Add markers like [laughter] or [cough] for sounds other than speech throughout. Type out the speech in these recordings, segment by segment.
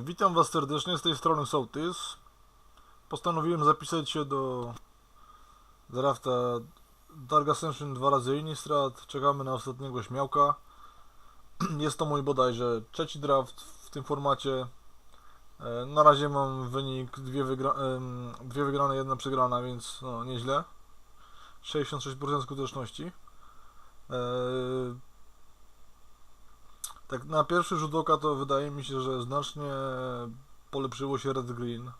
Witam Was serdecznie, z tej strony Sołtys. Postanowiłem zapisać się do drafta Dark Ascension 2 razy Innistrad. Czekamy na ostatniego śmiałka. [clears throat] Jest to mój bodajże trzeci draft w tym formacie. E, Na razie mam wynik dwie, wygra dwie wygrane, jedna przegrana, więc no, nieźle. 66% skuteczności. Tak na pierwszy rzut oka to wydaje mi się, że znacznie polepszyło się Red Green.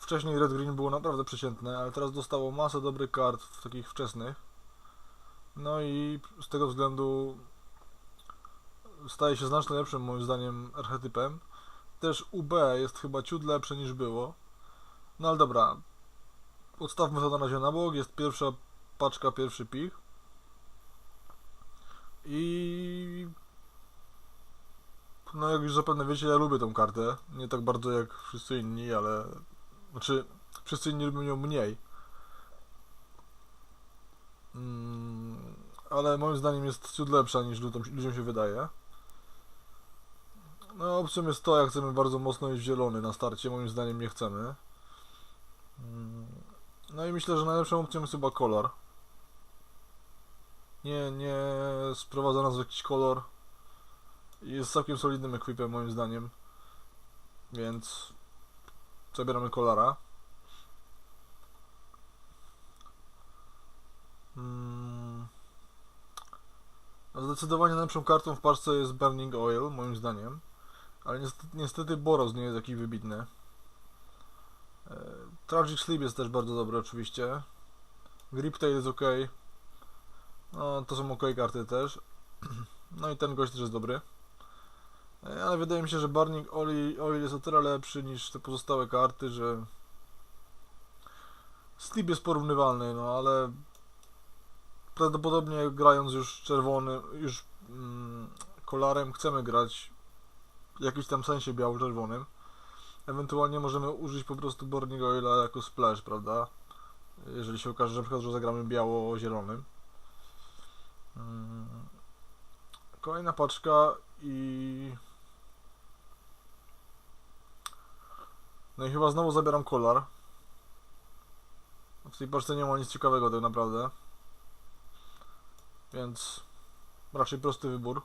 Wcześniej Red Green było naprawdę przeciętne, ale teraz dostało masę dobrych kart w takich wczesnych. No i z tego względu staje się znacznie lepszym moim zdaniem archetypem. Też UB jest chyba ciut lepsze niż było. No ale dobra. Odstawmy to na razie na bok. Jest pierwsza paczka, pierwszy pich. I no jak już zapewne wiecie, ja lubię tą kartę. Nie tak bardzo jak wszyscy inni, ale... Znaczy, wszyscy inni lubią ją mniej. Mm, ale moim zdaniem jest ciut lepsza niż ludziom, ludziom się wydaje. No opcją jest to, jak chcemy bardzo mocno iść zielony na starcie, moim zdaniem nie chcemy. Mm, No i myślę, że najlepszą opcją jest chyba kolor. Nie, nie sprowadza nas w jakiś kolor. Jest całkiem solidnym equipem moim zdaniem. Więc zabieramy kolara. Mm. No, Zdecydowanie najlepszą kartą w paczce jest Burning Oil, moim zdaniem. Ale niestety, niestety Boros nie jest taki wybitny. E, Tragic Sleep jest też bardzo dobry oczywiście. Griptail jest ok. No, to są ok karty też. [clears throat] No i ten gość też jest dobry. Ale wydaje mi się, że Burning Oil, Oil jest o tyle lepszy niż te pozostałe karty, że Sleep jest porównywalny, no ale prawdopodobnie grając już czerwony, już mm, kolarem chcemy grać w jakimś tam sensie biało-czerwonym. Ewentualnie możemy użyć po prostu Burning Oila jako splash, prawda? Jeżeli się okaże, że na przykład, że zagramy biało-zielonym. Mm. Kolejna paczka i... No i chyba znowu zabieram kolar. W tej paczce nie ma nic ciekawego tak naprawdę. Więc raczej prosty wybór.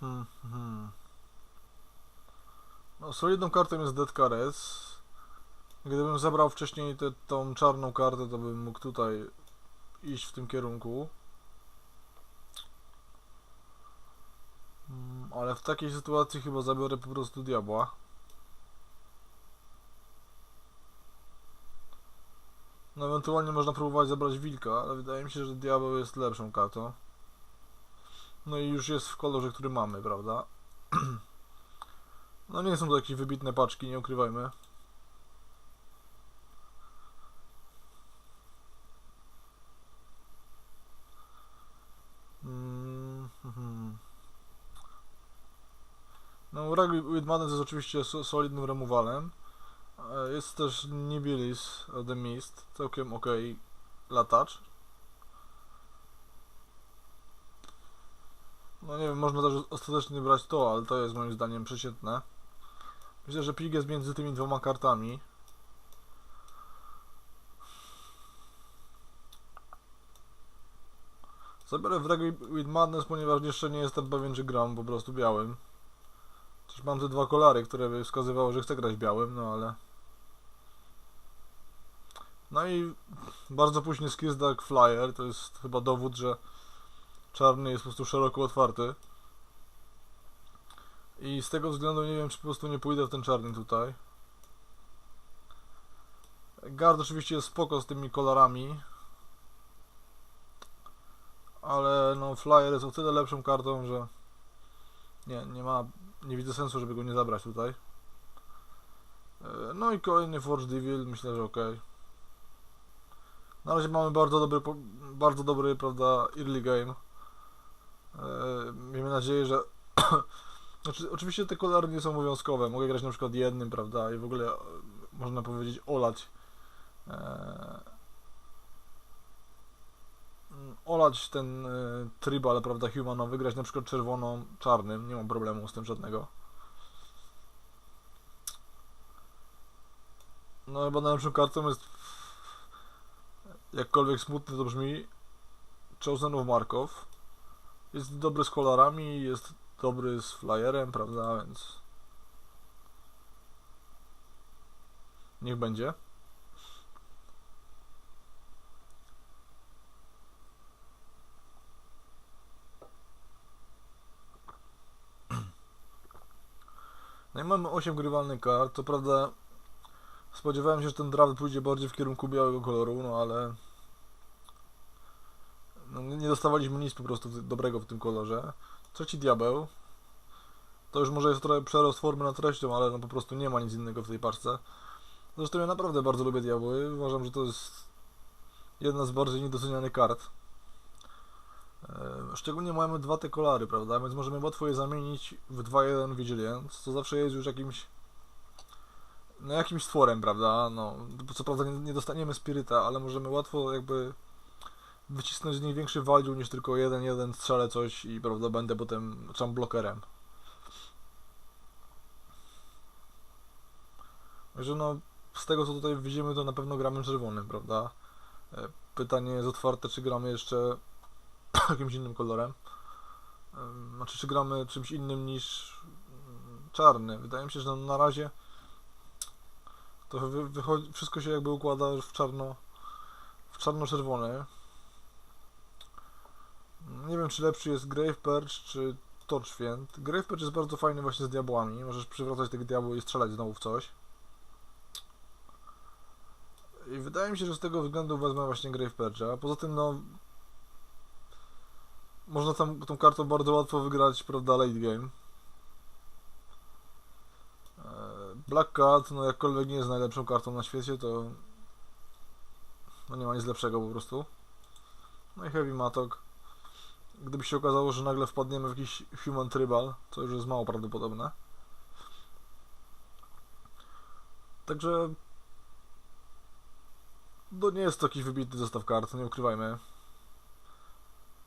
Hmm, hmm. No, solidną kartą jest Dead Caress. Gdybym zabrał wcześniej tę tą czarną kartę, to bym mógł tutaj iść w tym kierunku. Ale w takiej sytuacji chyba zabiorę po prostu diabła. No ewentualnie można próbować zabrać wilka, ale wydaje mi się, że diabeł jest lepszą kartą. No i już jest w kolorze, który mamy, prawda? [clears throat] No nie są to jakieś wybitne paczki, nie ukrywajmy. Mm, mhm. No, Rugby with Madness jest oczywiście so- solidnym removalem. E, Jest też Nibilis of the Mist, całkiem ok latacz. No nie wiem, można też ostatecznie brać to, ale to jest moim zdaniem przeciętne. Myślę, że pig jest między tymi dwoma kartami. Zabiorę w Rugby with Madness, ponieważ jeszcze nie jestem pewien, czy gram po prostu białym. Też mam te dwa kolary, które by wskazywały, że chcę grać białym, no ale... No i bardzo późny Skills Dark Flyer, to jest chyba dowód, że czarny jest po prostu szeroko otwarty. I z tego względu nie wiem, czy po prostu nie pójdę w ten czarny tutaj. Guard oczywiście jest spoko z tymi kolorami. Ale no Flyer jest o tyle lepszą kartą, że nie, nie ma, nie widzę sensu, żeby go nie zabrać tutaj. E, No i kolejny Forge Devil, myślę, że ok. Na razie mamy bardzo dobry, bardzo dobry, prawda, early game. E, Miejmy nadzieję, że [coughs] znaczy, oczywiście te kolory nie są obowiązkowe. Mogę grać na przykład jednym, prawda, i w ogóle e, można powiedzieć olać. E, olać ten y, tribal, prawda, humanowy, grać na przykład czerwoną, czarnym, nie mam problemu z tym żadnego. No chyba najlepszą kartą jest, jakkolwiek smutny to brzmi, Chosen of Markov. Jest dobry z kolorami, jest dobry z flyerem, prawda, więc... Niech będzie. No i mamy 8 grywalnych kart. To prawda, spodziewałem się, że ten draft pójdzie bardziej w kierunku białego koloru, no ale. No, nie dostawaliśmy nic po prostu dobrego w tym kolorze. Trzeci diabeł. To już może jest trochę przerost formy nad treścią, ale no po prostu nie ma nic innego w tej paczce. Zresztą ja naprawdę bardzo lubię diabły. Uważam, że to jest jedna z bardziej niedocenianych kart. E, Szczególnie mamy dwa te kolary, prawda? Więc możemy łatwo je zamienić w 2-1 Vigilance, co zawsze jest już jakimś no jakimś stworem, prawda? No, co prawda nie, nie dostaniemy spiryta, ale możemy łatwo jakby wycisnąć z nich większy value niż tylko 1-1 strzelę coś i prawda będę potem blokerem. Także no z tego co tutaj widzimy to na pewno gramy czerwonym, prawda? E, Pytanie jest otwarte, czy gramy jeszcze [coughs] jakimś innym kolorem. Znaczy, czy gramy czymś innym niż mm, czarny. Wydaje mi się, że na razie to wy, wychodzi, wszystko się jakby układa w czarno w czarno-czerwony. Nie wiem, czy lepszy jest Grave Perch, czy Torchwind. Grave Perch jest bardzo fajny właśnie z diabłami. Możesz przywracać tych diabłów i strzelać znowu w coś. I wydaje mi się, że z tego względu wezmę właśnie Grave Percha. Poza tym, no, można tam tą kartą bardzo łatwo wygrać, prawda, late game. E, Black Cat, no jakkolwiek nie jest najlepszą kartą na świecie, to no nie ma nic lepszego po prostu. No i Heavy Matok. Gdyby się okazało, że nagle wpadniemy w jakiś Human Tribal, co już jest mało prawdopodobne. Także no nie jest to jakiś wybitny zestaw kart, nie ukrywajmy.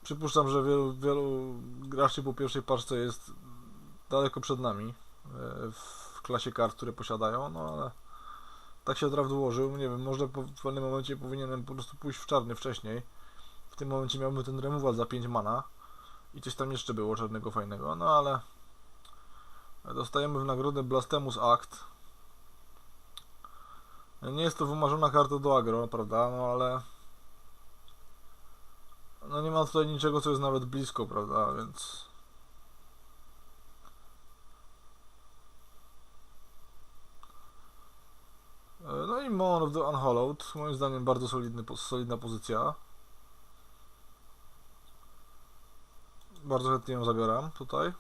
Przypuszczam, że wielu, wielu graczy po pierwszej paczce jest daleko przed nami e, w klasie kart, które posiadają, no ale tak się draft ułożył. Nie wiem, może w pewnym momencie powinienem po prostu pójść w czarny wcześniej. W tym momencie miałbym ten removal za 5 mana i coś tam jeszcze było czarnego fajnego, no ale dostajemy w nagrodę Blastemus Act. Nie jest to wymarzona karta do agro, prawda, no ale no nie ma tutaj niczego, co jest nawet blisko, prawda, więc... E, No i Mon of the Unhallowed, moim zdaniem bardzo solidny, solidna pozycja. Bardzo chętnie ją zabieram tutaj.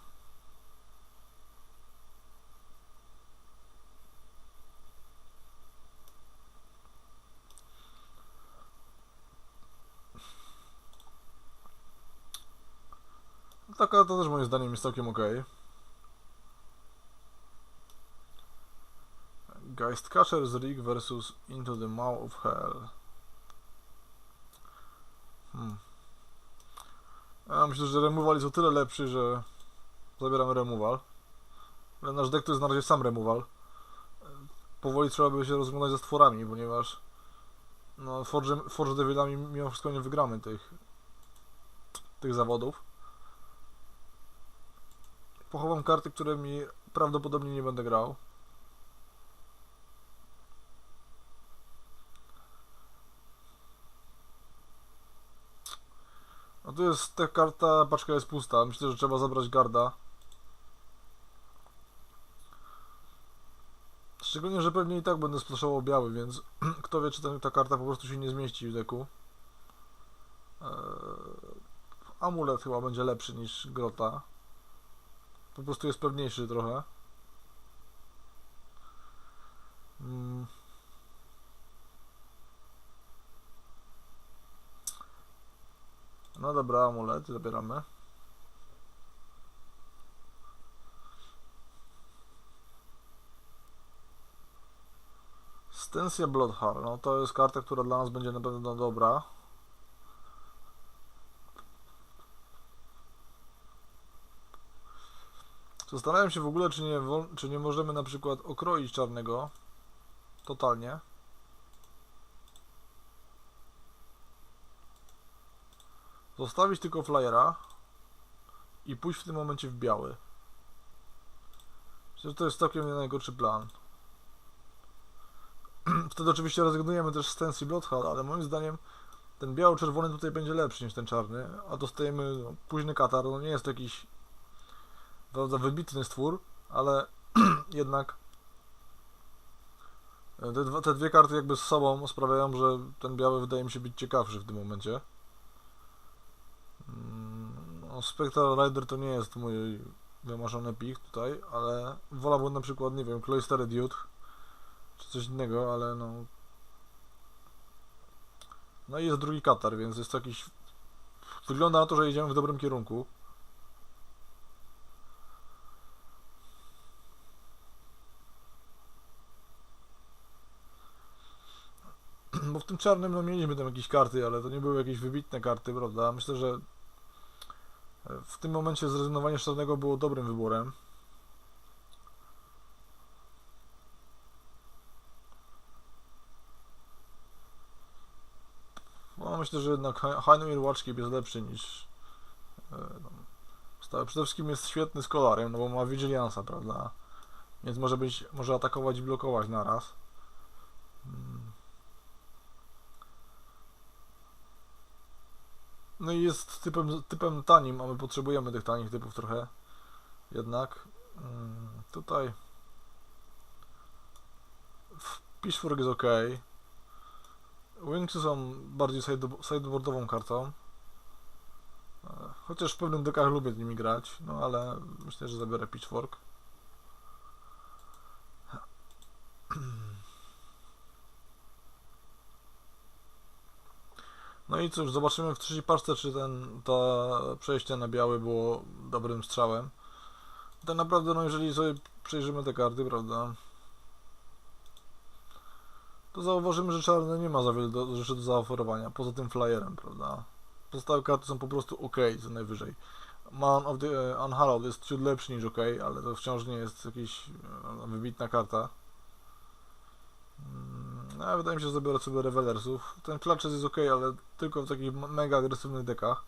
Taka to też moim zdaniem jest całkiem ok. Geistcatcher's Rig versus Into the Maw of Hell. Hmm. Ja myślę, że removal jest o tyle lepszy, że zabieramy removal. Ale nasz deck to jest na razie sam removal. Powoli trzeba by się rozglądać za stworami, ponieważ no, Forge, Forge Devilami mimo wszystko nie wygramy tych tych zawodów. Pochowam karty, które mi prawdopodobnie nie będę grał. No tu jest ta karta, paczka jest pusta. Myślę, że trzeba zabrać garda. Szczególnie, że pewnie i tak będę splaszował biały, więc [clears throat] kto wie, czy ta, ta karta po prostu się nie zmieści w deku. Eee, amulet chyba będzie lepszy niż grota. Po prostu jest pewniejszy trochę. Mm. No dobra, amulet zabieramy. Stensja Bloodhar, no to jest karta, która dla nas będzie na pewno dobra. Zastanawiam się w ogóle, czy nie, czy nie możemy na przykład okroić czarnego totalnie. Zostawić tylko flyera i pójść w tym momencie w biały. Myślę, że to jest całkiem nie najgorszy plan. [clears throat] Wtedy oczywiście rezygnujemy też z Tensi Bloodhound, ale moim zdaniem ten biało-czerwony tutaj będzie lepszy niż ten czarny, a dostajemy no, późny katar, no nie jest to jakiś prawda, wybitny stwór, ale [clears throat] jednak e, te, dwa, te dwie karty jakby z sobą sprawiają, że ten biały wydaje mi się być ciekawszy w tym momencie. Mm, No, Spectral Rider to nie jest mój wymarzony pik tutaj, ale wolałbym na przykład, nie wiem, Cloister Dude czy coś innego, ale no no i jest drugi Katar, więc jest to jakiś wygląda na to, że idziemy w dobrym kierunku. Bo w tym czarnym no mieliśmy tam jakieś karty, ale to nie były jakieś wybitne karty, prawda? Myślę, że w tym momencie zrezygnowanie z czarnego było dobrym wyborem. No, myślę, że jednak Heinwil Watchkeep jest lepszy niż e, no. Przede wszystkim jest świetny z kolorem, no bo ma Vigiliansa, prawda? Więc może być, może atakować i blokować naraz. Mm. No i jest typem, typem tanim, a my potrzebujemy tych tanich typów trochę. Jednak mm, tutaj Pitchfork jest ok. Wingsy są bardziej side- sideboardową kartą. E, Chociaż w pewnych dekach lubię nimi grać, no ale myślę, że zabiorę Pitchfork. [clears throat] No i cóż, zobaczymy w trzeciej paczce, czy ten, to przejście na biały było dobrym strzałem. Tak naprawdę, no jeżeli sobie przejrzymy te karty, prawda, to zauważymy, że czarny nie ma za wiele do, rzeczy do zaoferowania, poza tym flyerem, prawda. Pozostałe karty są po prostu ok, co najwyżej. Man of the uh, Unhallowed jest ciut lepszy niż ok, ale to wciąż nie jest jakaś e, wybitna karta. No, wydaje mi się, że zabiorę sobie Revelersów. Ten Clutches jest ok, ale tylko w takich mega agresywnych dekach.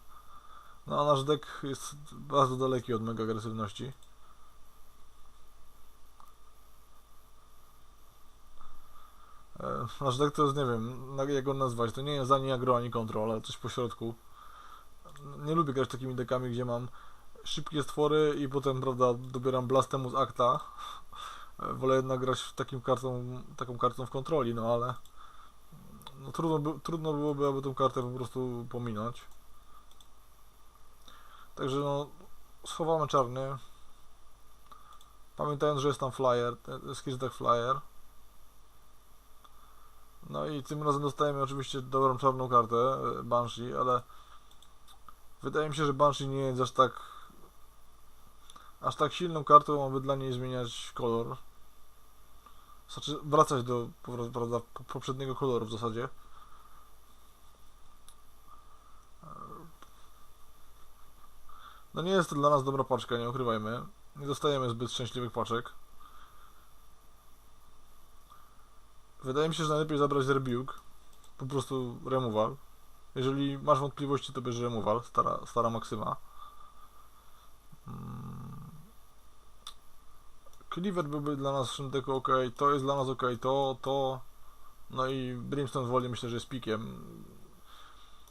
No a nasz dek jest bardzo daleki od mega agresywności. E, Nasz deck to jest, nie wiem, jak go nazwać, to nie jest ani agro, ani control, ale coś po środku. Nie lubię grać takimi dekami, gdzie mam szybkie stwory i potem, prawda, dobieram blastemu z akta. Wolę jednak grać takim kartą, taką kartą w kontroli, no ale no, trudno, by, trudno byłoby, aby tę kartę po prostu pominąć. Także no, schowamy czarny. Pamiętając, że jest tam flyer, e, skills deck flyer. No i tym razem dostajemy oczywiście dobrą czarną kartę, e, Banshee, ale wydaje mi się, że Banshee nie jest aż tak aż tak silną kartą, aby dla niej zmieniać kolor. Znaczy wracać do prawda, po- poprzedniego koloru w zasadzie. No nie jest to dla nas dobra paczka, nie ukrywajmy. Nie dostajemy zbyt szczęśliwych paczek. Wydaje mi się, że najlepiej zabrać Rebuke. Po prostu removal. Jeżeli masz wątpliwości, to bierz removal, stara, stara maksyma. Cleaver byłby dla nas deku ok, to jest dla nas ok, to, to. No i Brimstone Volley myślę, że jest pikiem.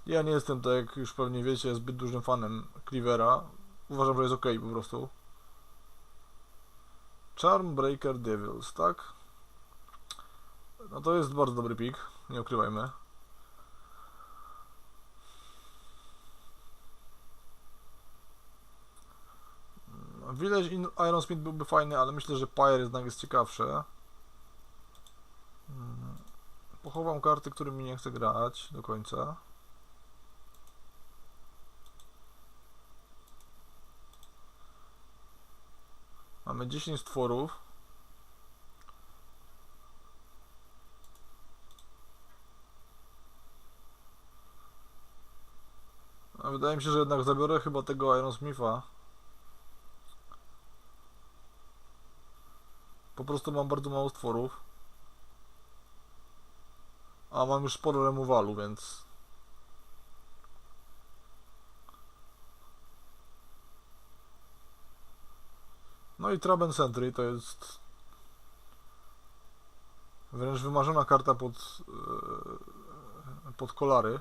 Ja nie jestem, tak jak już pewnie wiecie, zbyt dużym fanem Cleavera. Uważam, że jest ok po prostu. Charm Breaker Devils, tak? No to jest bardzo dobry pik, nie ukrywajmy. Village in Iron Smith byłby fajny, ale myślę, że Pyre jednak jest ciekawsze. Mm, Pochowam karty, którymi nie chcę grać do końca. Mamy 10 stworów. Wydaje mi się, że jednak zabiorę chyba tego Iron Po prostu mam bardzo mało stworów. A mam już sporo remowalu, więc... No i Traben Sentry to jest wręcz wymarzona karta pod, e, pod kolary.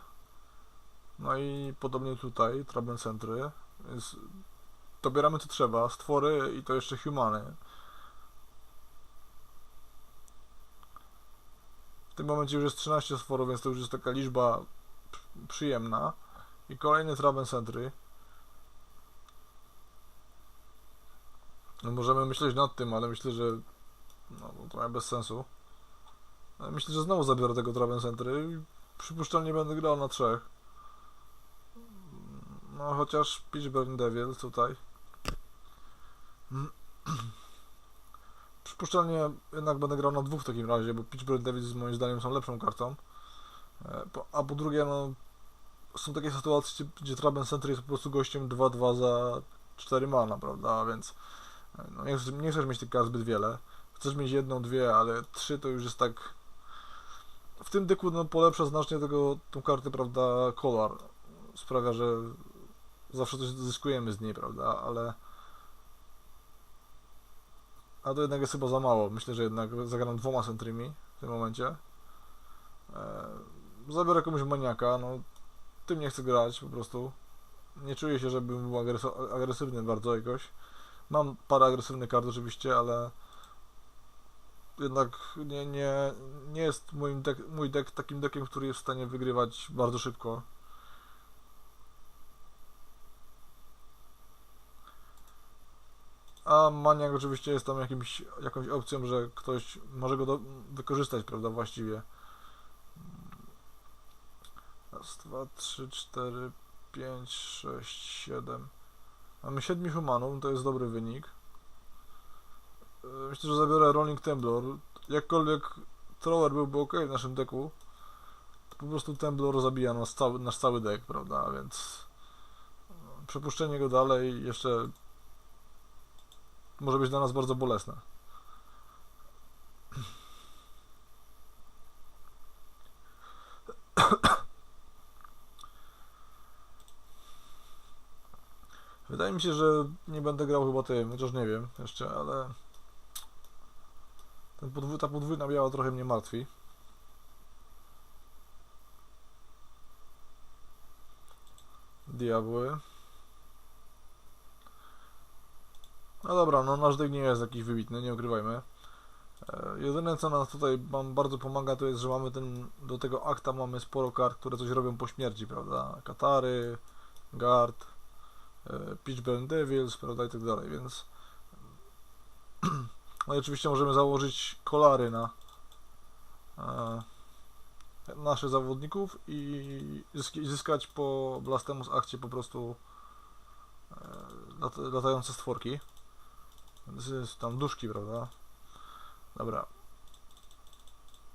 No i podobnie tutaj, Traben Sentry. Więc dobieramy co trzeba, stwory i to jeszcze humany. Tym momencie już jest 13 stworów, więc to już jest taka liczba pr- przyjemna. I kolejny Traben Sentry. No możemy myśleć nad tym, ale myślę, że no, to trochę bez sensu. Ale Myślę, że znowu zabiorę tego Traven Centry i przypuszczalnie będę grał na trzech. No chociaż Pitchburn Devil tutaj. Przypuszczalnie jednak będę grał na dwóch w takim razie, bo Pitchburn Devils moim zdaniem są lepszą kartą. E, A po drugie, no są takie sytuacje, gdzie, Traben Sentry jest po prostu gościem 2-2 za 4 mana, prawda? Więc e, no, nie, chcesz, nie chcesz mieć tych kart zbyt wiele. Chcesz mieć jedną, dwie, ale trzy to już jest tak. W tym deku no, polepsza znacznie tego, tą kartę, prawda, kolor. Sprawia, że zawsze coś zyskujemy z niej, prawda, ale. A to jednak jest chyba za mało. Myślę, że jednak zagram dwoma centrymi w tym momencie. E, zabiorę komuś maniaka, no tym nie chcę grać po prostu. Nie czuję się, żebym był agresywny bardzo jakoś. Mam parę agresywnych kart oczywiście, ale jednak nie, nie, nie jest moim dek, mój deck takim deckiem, który jest w stanie wygrywać bardzo szybko. A maniak oczywiście jest tam jakimś, jakąś opcją, że ktoś może go do, wykorzystać, prawda, właściwie. Raz, dwa, trzy, cztery, pięć, sześć, siedem. Mamy siedmiu humanów, to jest dobry wynik. Myślę, że zabiorę Rolling Temblor. Jakkolwiek Thrower byłby ok w naszym deku, to po prostu Temblor zabija nas cały, nasz cały deck, prawda? Więc przepuszczenie go dalej jeszcze może być dla nas bardzo bolesne. Wydaje mi się, że nie będę grał chyba tym, chociaż nie wiem jeszcze, ale ta podwójna biała trochę mnie martwi. Diabły. No dobra, no nasz deck nie jest jakiś wybitny, nie ukrywajmy. E, jedyne co nas tutaj bardzo pomaga to jest, że mamy ten, do tego akta mamy sporo kart, które coś robią po śmierci, prawda? Katary, Guard, e, Pitchburn Devils, prawda, i tak dalej, więc [clears throat] no i oczywiście możemy założyć kolary na e, naszych zawodników i zysk- zyskać po Blasphemous akcie po prostu lat, latające stworki. Więc jest tam duszki, prawda? Dobra.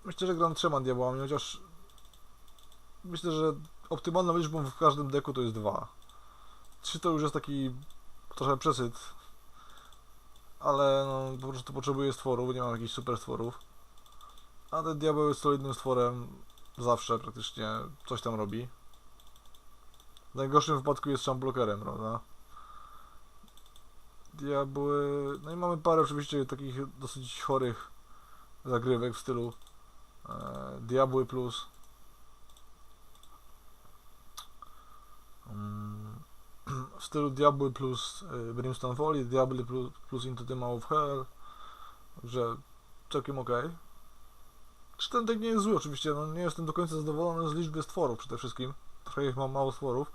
Myślę, że gram trzema diabłami, chociaż myślę, że optymalną liczbą w każdym deku to jest dwa. Trzy to już jest taki trochę przesyt. Ale no, po prostu potrzebuję stworów, nie mam jakichś super stworów. A ten diabeł jest solidnym stworem. Zawsze praktycznie coś tam robi. W najgorszym wypadku jest blokerem, prawda? Diabły... No i mamy parę oczywiście takich dosyć chorych zagrywek w stylu e, Diabły plus. Mm, [clears throat] w stylu Diabły plus e, Brimstone Folly, Diabły plus, plus Into the Mouth of Hell że całkiem ok czy ten deck nie jest zły? Oczywiście, no nie jestem do końca zadowolony z liczby stworów przede wszystkim trochę ich mam mało stworów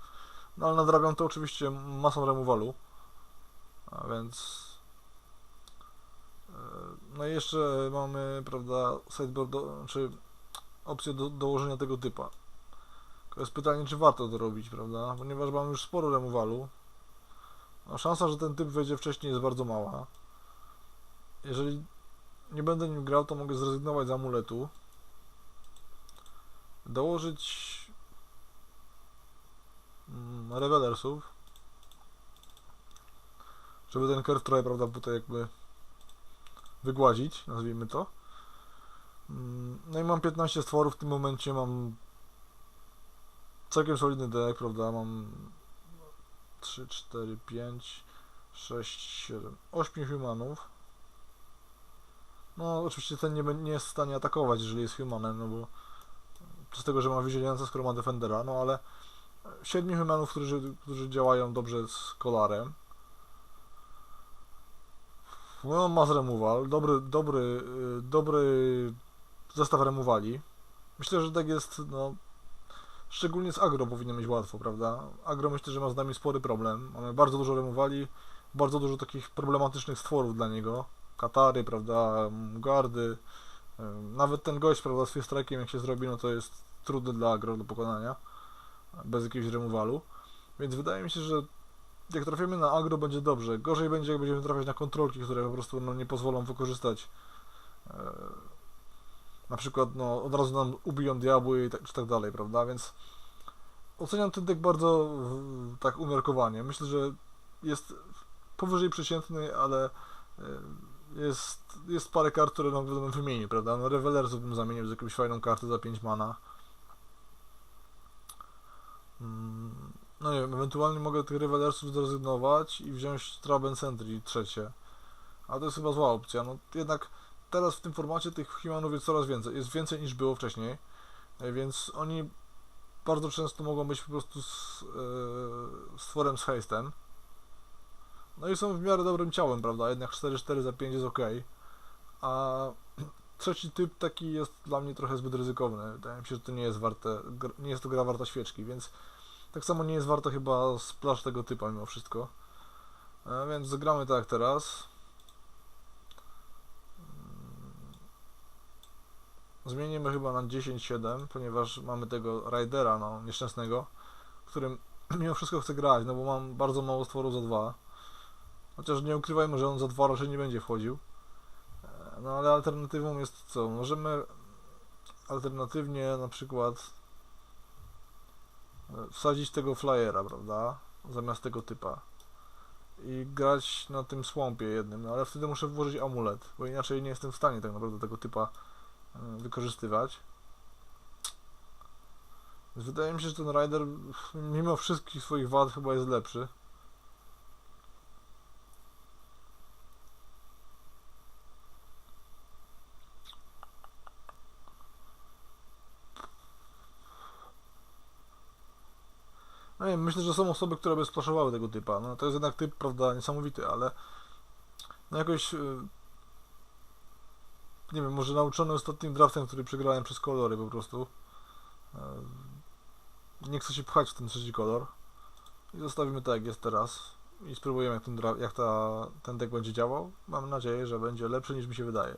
no ale nadrabiam to oczywiście masą remowalu a więc e, no i jeszcze mamy, prawda, sideboard, do, czy opcję do, dołożenia tego typa. To jest pytanie, czy warto to robić, prawda? Ponieważ mam już sporo remowalu. No, szansa, że ten typ wejdzie wcześniej jest bardzo mała. Jeżeli nie będę nim grał, to mogę zrezygnować z amuletu. Dołożyć mm, Revelersów. Żeby ten curve trochę, prawda, tutaj jakby wygładzić, nazwijmy to. Mm, No i mam 15 stworów, w tym momencie mam całkiem solidny deck, prawda? Mam 3, 4, 5, 6, 7, 8 humanów. No, oczywiście ten nie, nie jest w stanie atakować, jeżeli jest humanem, no bo z tego, że ma wyzielające, skoro ma defendera, no ale 7 humanów, którzy, którzy działają dobrze z kolarem. No, ma z removal, dobry, dobry, y, dobry zestaw removali. Myślę, że tak jest, no, szczególnie z agro powinno mieć łatwo, prawda? Agro myślę, że ma z nami spory problem. Mamy bardzo dużo removali, bardzo dużo takich problematycznych stworów dla niego. Katary, prawda, gardy. Nawet ten gość, prawda, z strajkiem jak się zrobi, no to jest trudny dla agro do pokonania. Bez jakiegoś removalu. Więc wydaje mi się, że jak trafimy na agro będzie dobrze. Gorzej będzie jak będziemy trafiać na kontrolki, które po prostu no, nie pozwolą wykorzystać e, na przykład no, od razu nam ubiją diabły i tak, czy tak dalej, prawda? Więc oceniam ten deck bardzo w- tak umiarkowanie. Myślę, że jest powyżej przeciętny, ale e, jest, jest parę kart, które no, bym wymienił, prawda? No Revelersów bym zamienił z jakąś fajną kartę za 5 mana. Mm, No nie wiem, ewentualnie mogę tych Revelersów zrezygnować i wziąć Traben Sentry trzecie. Ale to jest chyba zła opcja. No jednak teraz w tym formacie tych Humanów jest coraz więcej. Jest więcej niż było wcześniej. E, Więc oni bardzo często mogą być po prostu z, e, stworem z hastem. No i są w miarę dobrym ciałem, prawda? Jednak 4-4 za 5 jest ok. A [clears throat] trzeci typ taki jest dla mnie trochę zbyt ryzykowny. Wydaje mi się, że to nie jest warte, nie jest to gra warta świeczki, więc tak samo nie jest warto chyba splash tego typa mimo wszystko. E, więc zagramy tak teraz. Mm. Zmienimy chyba na 10-7, ponieważ mamy tego Ridera, no, nieszczęsnego, którym [clears throat] mimo wszystko chcę grać, no bo mam bardzo mało stworów za dwa. Chociaż nie ukrywajmy, że on za dwa raczej nie będzie wchodził. E, No ale alternatywą jest co? Możemy alternatywnie na przykład wsadzić tego flyera, prawda? Zamiast tego typa. I grać na tym swampie jednym, no ale wtedy muszę włożyć amulet, bo inaczej nie jestem w stanie tak naprawdę tego typa e, wykorzystywać. Wydaje mi się, że ten Rider mimo wszystkich swoich wad chyba jest lepszy. Nie wiem, myślę, że są osoby, które by splaszowały tego typa. No to jest jednak typ, prawda, niesamowity, ale no jakoś y, nie wiem, może nauczony ostatnim draftem, który przegrałem przez kolory po prostu. y, Nie chcę się pchać w ten trzeci kolor. I zostawimy tak jak jest teraz. I spróbujemy jak ten, jak ta, ten deck będzie działał. Mam nadzieję, że będzie lepszy niż mi się wydaje.